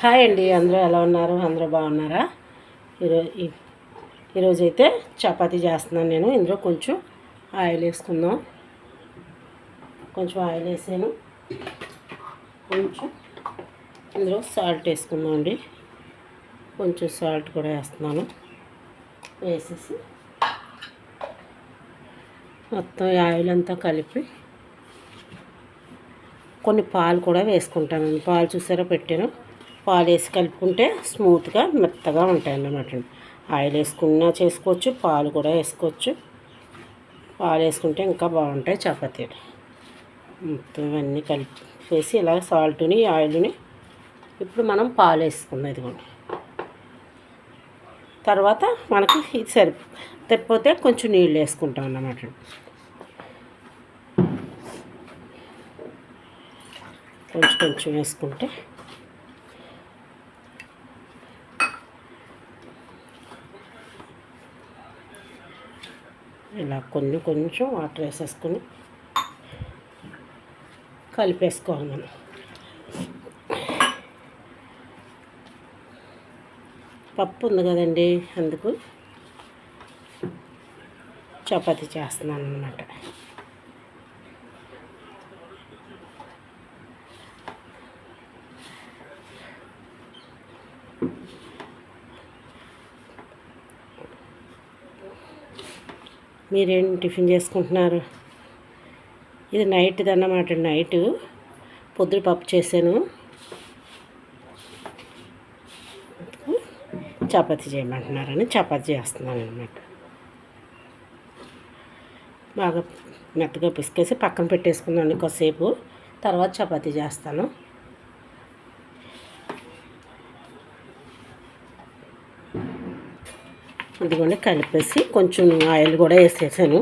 Hi అండి అందరూ ఎలా ఉన్నారు? అందరూ బాగున్నారా? ఈరోజు ఈరోజు అయితే చపాతీ చేస్తున్నాను నేను. ఇందులో కొంచెం ఆయిల్ వేసుకుందాం. కొంచెం ఆయిల్ వేసాను. కొంచెం ఇందులో సాల్ట్ వేసుకుందాం అండి. కొంచెం సాల్ట్ కూడా వేస్తున్నాను. వేసేసి మొత్తం ఆయిల్ అంతా కలిపి కొన్ని పాలు కూడా వేసుకుంటాను పాలు చూసారా పెట్టాను. పాలు వేసి కలుపుకుంటే స్మూత్గా మెత్తగా ఉంటాయి అన్నమాట ఆయిల్ వేసుకున్నా చేసుకోవచ్చు పాలు కూడా వేసుకోవచ్చు. పాలు వేసుకుంటే ఇంకా బాగుంటాయి చపాతీలు. మొత్తం ఇవన్నీ కలిపేసి ఇలా సాల్ట్ని ఆయిల్ని ఇప్పుడు మనం పాలు వేసుకుందాం ఇదిగోండి. తర్వాత మనకి ఇది సరి తెప్పితే కొంచెం నీళ్ళు వేసుకుంటాం అన్నమాట కొంచెం కొంచెం వేసుకుంటే ఇలా కొన్ని కొంచెం వాటర్ వేసేసుకొని కలిపేసుకోవాలి మనం. పప్పు ఉంది కదండి అందుకు చపాతీ చేస్తున్నాను అనమాట మీరేం టిఫిన్ చేసుకుంటున్నారు? ఇది నైట్ది అన్నమాట నైట్ పొద్దున పప్పు చేశాను. చపాతి చేయమంటున్నారని చపాతి చేస్తున్నాను అనమాట బాగా మెత్తగా పిసికేసి పక్కన పెట్టేసుకున్నాను కొద్దిసేపు. తర్వాత చపాతీ చేస్తాను. ఇదిగోండి కలిపేసి కొంచెం ఆయిల్ కూడా వేసేసాను.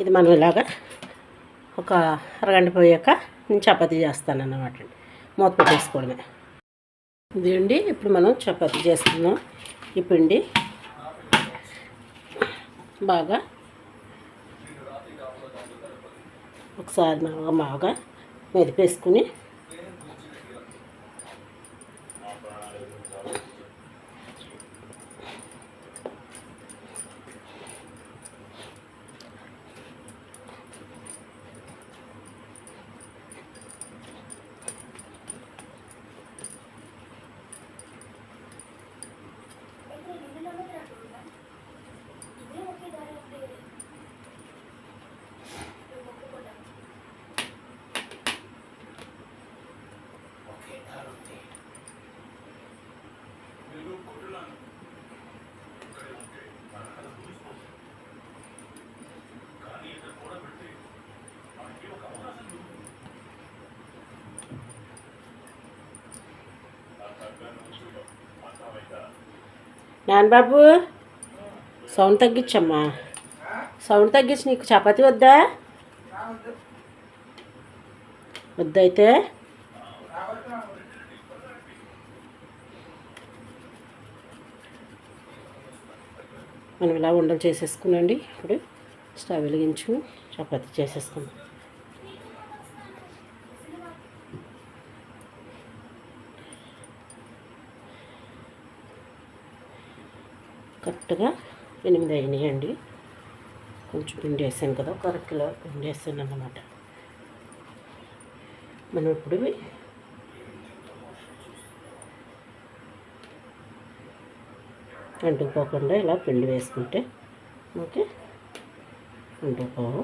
ఇది మనం ఇలాగా ఒక అరగంట పోయాక నేను చపాతీ చేస్తాను అన్నమాట మూత పెట్టేసుకోవడమే. ఇదండి ఇప్పుడు మనం చపాతీ చేస్తున్నాం. ఈ పిండి బాగా ఒకసారి బాగా బాగా మెదిపేసుకుని నాన్నబాబు సౌండ్ తగ్గించమ్మా. సౌండ్ తగ్గించి నీకు చపాతి వద్దా? వద్దైతే? మనం ఇలా ఉండలు చేసేసుకునండి. ఇప్పుడు స్టవ్ వెలిగించు చపాతి చేసేసుకుందాం. కరెక్ట్గా ఎనిమిది అయినాయండి. కొంచెం పిండి వేసాను కదా ఒక అర కిలో పిండి వేసాను అన్నమాట మనం ఇప్పుడు అంటుకుపోకుండా ఇలా పిండి వేసుకుంటే ఓకే? అంటుకుపోవు.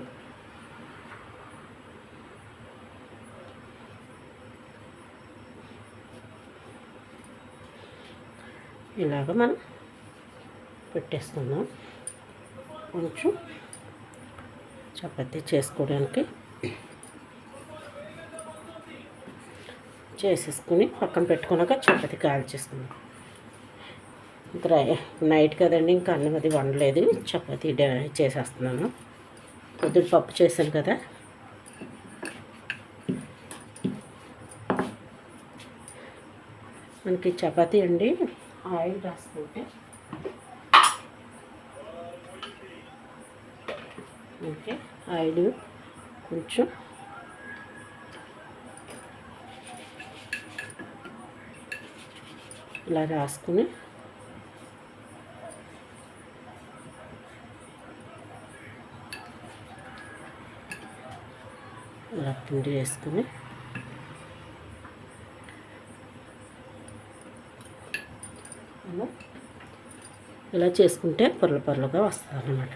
ఇలాగ మనం పెట్టేసుకుందాం కొంచెం చపాతీ చేసుకోవడానికి చేసేసుకుని పక్కన పెట్టుకున్నాక చపాతి కాల్చేసుకున్నాం డ్రై నైట్ కదండి ఇంకా అన్నం అది వండలేదు. చపాతీ చేసేస్తున్నాను. పొద్దున పప్పు చేశాను కదా. మనకి చపాతీ అండి ఆయిల్ రాసుకుంటే ఓకే ఆయిల్ కొంచెం ఇలా రాసుకుని. ఇలా పిండి వేసుకుని. ఇలా చేసుకుంటే పొరలు పొరలుగా వస్తుంది అన్నమాట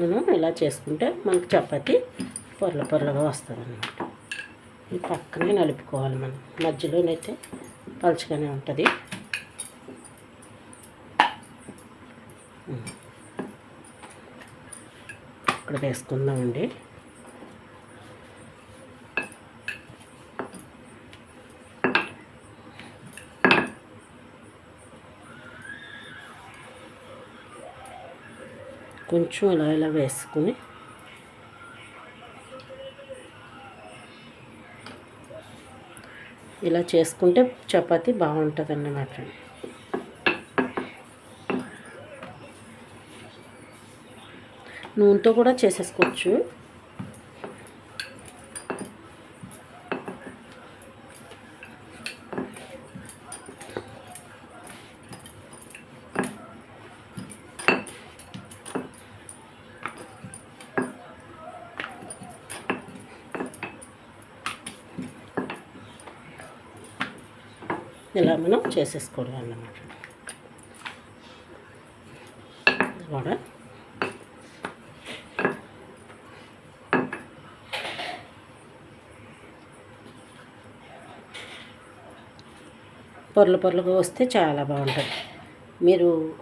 మనం ఇలా చేసుకుంటే మనకి చపాతి పొరల పొరలుగా వస్తుంది అన్నమాట ఈ పక్కనే నలుపుకోవాలి మనం. మధ్యలోనైతే పలుచగానే ఉంటుంది. ఇక్కడ వేసుకుందామండి. కొంచెం ఇలా ఇలా వేసుకుని. ఇలా చేసుకుంటే చపాతీ బాగుంటుంది అన్నమాట నూనెతో కూడా చేసేసుకోవచ్చు. ఇలా మనం చేసేసుకోవడం అన్నమాట. కూడా. పొరలు పొరలుగా వస్తే చాలా బాగుంటుంది. మీరు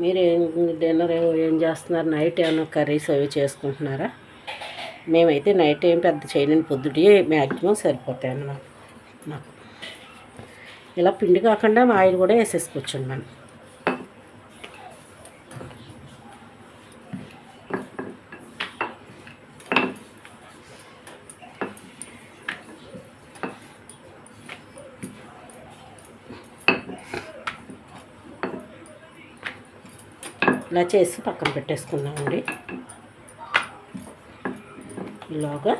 మీరు ఏం డిన్నర్ ఏం చేస్తున్నారు? నైట్ ఏమైనా కర్రీస్ అవి చేసుకుంటున్నారా? మేమైతే నైట్ ఏం పెద్ద చేయలేని పొద్దుటే మ్యాక్సిమం సరిపోతాయి అన్నమాట. మాకు ఇలా పిండి కాకుండా ఆయిల్ కూడా వేసేసుకోవచ్చు మనం. ఇలా చేసి పక్కన పెట్టేసుకుందామండి. ఇలాగా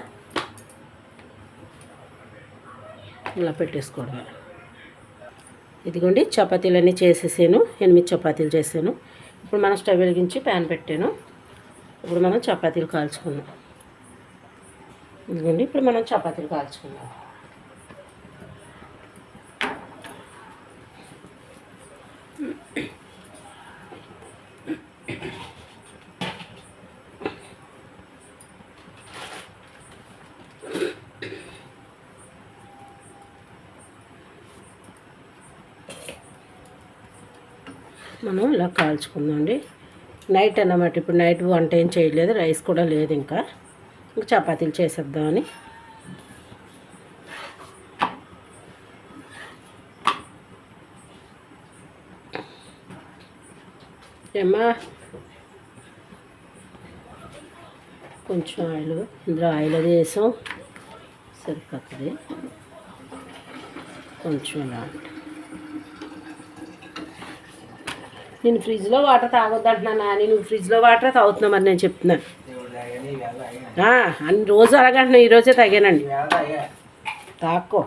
ఇలా పెట్టేసుకోవడమే. ఇదిగోండి చపాతీలన్నీ చేసేసాను. ఎనిమిది చపాతీలు చేశాను. ఇప్పుడు మనం స్టవ్ వెలిగించి ప్యాన్ పెట్టాను. ఇప్పుడు మనం చపాతీలు కాల్చుకుందాం. ఇదిగోండి ఇప్పుడు మనం చపాతీలు కాల్చుకుందాం. మనం ఇలా కాల్చుకుందామండి నైట్ అన్నమాట. ఇప్పుడు నైట్ వంట ఏం చేయలేదు. రైస్ కూడా లేదు ఇంకా. ఇంకా చపాతీలు చేసేద్దామని ఏమ్మా? కొంచెం ఆయిల్ ఇందులో ఆయిల్ అది వేసాం. సరిపోతుంది. కొంచెం ఇలా నేను ఫ్రిడ్జ్లో వాటర్ తాగొద్దు అంటున్నాను నాని నువ్వు ఫ్రిడ్జ్లో వాటర్ తాగుతున్నావు మరి నేను చెప్తున్నాను అన్ని రోజు అలాగంటున్నా ఈరోజే తాగానండి. తాక్కో.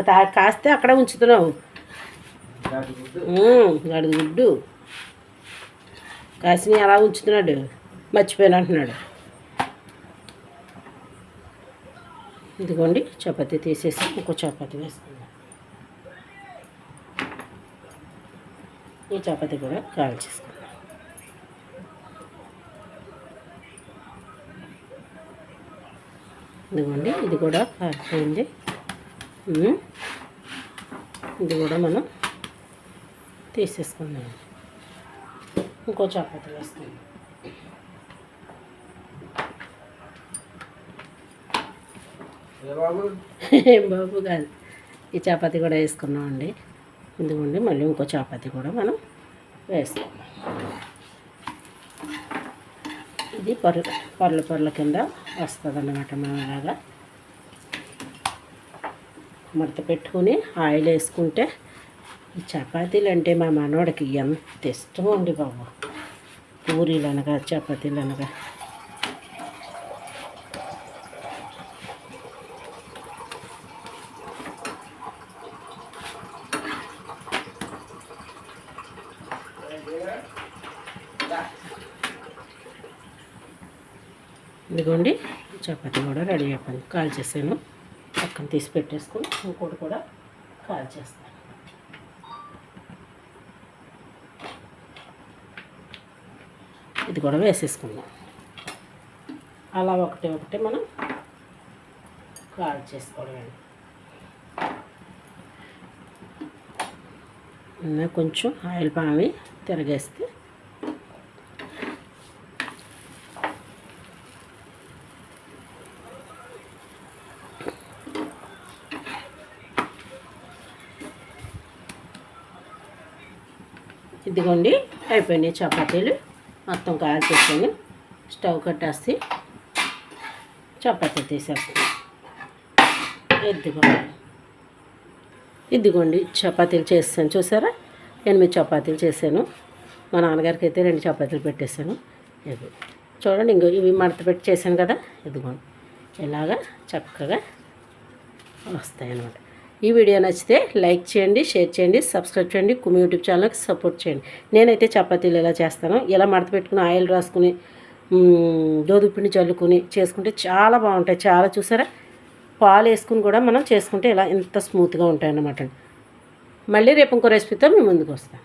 తా- కాస్తే అక్కడే ఉంచుతున్నావు. దాని గుడ్డు. కాసిని అలా ఉంచుతున్నాడు. మర్చిపోయాను అంటున్నాడు. ఇదిగోండి చపాతీ తీసేసి ఇంకో చపాతీ వేస్తున్నాను ఈ చపాతీ కూడా కాల్చేసుకుందాం ఇదిగోండి ఇది కూడా కాలిపోయింది. ఇది కూడా మనం తీసేసుకుందాం. ఇంకో చపాతీ వేసుకుందాం ఏ బాబు? ఏం బాబు కాదు. ఈ చపాతీ కూడా వేసుకున్నామండి ఇదిగోండి మళ్ళీ ఇంకో చపాతీ కూడా మనం వేస్తాం. ఇది పొర పొరల పొరల కింద వస్తుంది అన్నమాట మనం అలాగా. మడత పెట్టుకుని ఆయిల్ వేసుకుంటే ఈ చపాతీలు అంటే మా మనవాడికి ఎంత ఇష్టం అండి బాబు. పూరీలు అనగా చపాతీలు అనగా ఇదిగోండి చపాతీ కూడా రెడీ అయిపోయింది. కాల్ చేసాను పక్కన తీసి పెట్టేసుకుని ఇంకోటి కూడా కాల్ చేస్తాను. ఇది కూడా వేసేసుకుందాం. అలా ఒకటి ఒకటి మనం కాల్ చేసుకోవడం కొంచెం ఆయిల్ పామి తిరగేస్తే ఇదిగోండి అయిపోయినాయి చపాతీలు. మొత్తం కాల్చేసుకొని స్టవ్ కట్టేసి చపాతీ తీసేస్తాను ఇదిగోండి. ఇదిగోండి చపాతీలు చేస్తాను చూసారా? ఎనిమిది చపాతీలు చేశాను. మా నాన్నగారికి అయితే రెండు చపాతీలు పెట్టేశాను. ఇది చూడండి ఇంకో ఇవి మడత పెట్టి చేశాను కదా. ఇదిగోండి. ఇలాగా చక్కగా వస్తాయి అన్నమాట ఈ వీడియో నచ్చితే లైక్ చేయండి షేర్ చేయండి సబ్స్క్రైబ్ చేయండి కుమి యూట్యూబ్ ఛానల్కి సపోర్ట్ చేయండి. నేనైతే చపాతీలు ఎలా చేస్తాను ఎలా మడత పెట్టుకుని ఆయిల్ రాసుకుని గోధుమ పిండి చల్లుకుని చేసుకుంటే చాలా బాగుంటాయి. చాలా చూసారా? పాలు వేసుకుని కూడా మనం చేసుకుంటే ఇలా ఇంత స్మూత్గా ఉంటాయి అన్నమాట మళ్ళీ రేపు ఇంకో రెసిపీతో మేము ముందుకు వస్తాం